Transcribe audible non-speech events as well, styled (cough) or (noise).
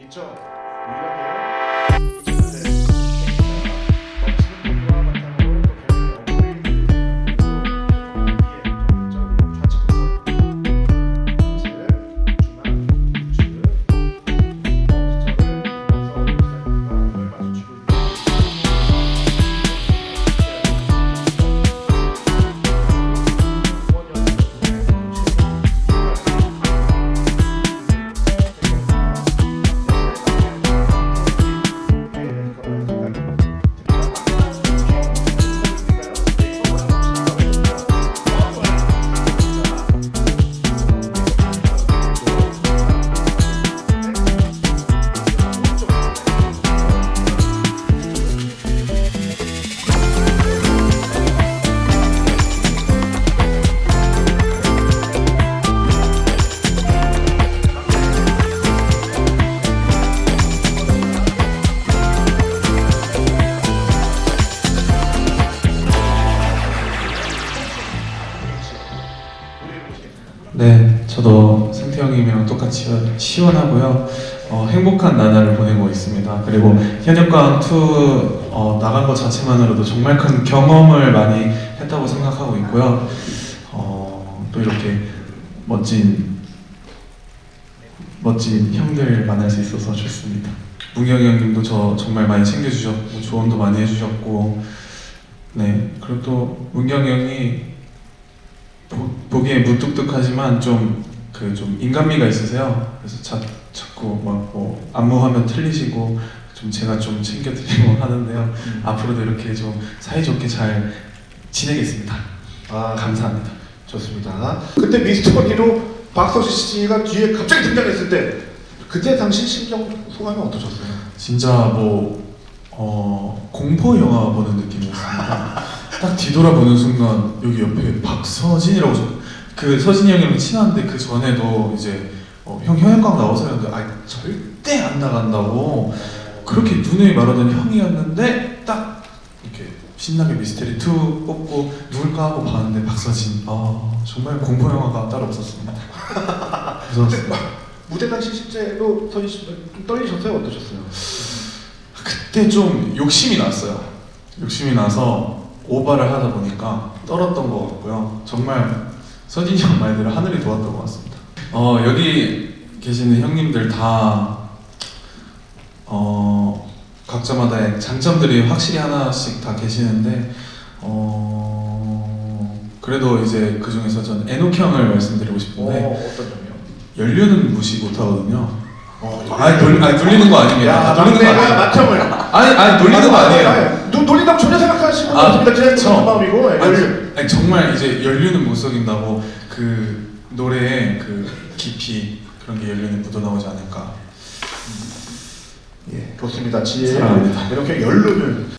있죠. 유일하게 네, 저도 상태 형님이랑 똑같이 시원- 시원하고요. 어, 행복한 나날을 보내고 있습니다. 그리고 현역광 2 어, 나간 것 자체만으로도 정말 큰 경험을 많이 했다고 생각하고 있고요. 어, 또 이렇게 멋진 멋진 형들 만날 수 있어서 좋습니다. 문경이 형님도 저 정말 많이 챙겨주셨고 조언도 많이 해주셨고 네 그리고 또 문경이 형이 보, 보기에 무뚝뚝하지만 좀 그좀 인간미가 있으세요. 그래서 자, 자꾸 막 뭐 안무하면 틀리시고 좀 제가 좀 챙겨드리고 (laughs) 하는데요. 앞으로도 이렇게 좀 사이좋게 잘 지내겠습니다. 아, 감사합니다. 좋습니다. 그때 미스터리로 박서진 씨가 뒤에 갑자기 등장했을 때 그때 당시 심정 소감이 어떠셨어요? 진짜 뭐 어, 공포 영화 보는 느낌이었습니다. (laughs) 딱 뒤돌아보는 순간 여기 옆에 박서진이라고 저, 그 서진이 형이랑 친한데 그 전에도 이제 어, 형 현역광 나와서 했는데 아 절대 안 나간다고 그렇게 눈에 말하던 형이었는데 딱 이렇게 신나게 미스테리 2 뽑고 누굴까 하고 봤는데 박서진 아 정말 공포 영화가 따로 없었습니다. (laughs) 무서웠습니다. 무대 당시 실제로 서진 씨좀 떨리셨어요? 어떠셨어요? 그때 좀 욕심이 났어요. 욕심이 나서 오바를 하다 보니까 떨었던 것 같고요. 정말 서진이 형 (laughs) 말대로 하늘이 도왔던 것 같습니다. 어, 여기 계시는 형님들 다 어, 각자마다의 장점들이 확실히 하나씩 다 계시는데 어, 그래도 이제 그 중에서 저는 에녹 형을 말씀드리고 싶은데 어, 어떤 점이요? 연륜은 무시 못하거든요. 어, 아니, 돌, 아니 돌리는 거 아닙니다. 야, 돌리는 거 막내가 아니에요. 만점을 아니 아니 돌리는 거 아니에요. 눈 돌린다고 전혀 생각하시는 분 아, 없습니다. 그냥 저- 그런 마음이고 예, 아니. 아니, 정말 이제 연륜은 못 속인다고 그 노래의 그 깊이 그런 게 연륜에 묻어 나오지 않을까. 예, 좋습니다. 지혜 사랑합니다. 이렇게 연륜을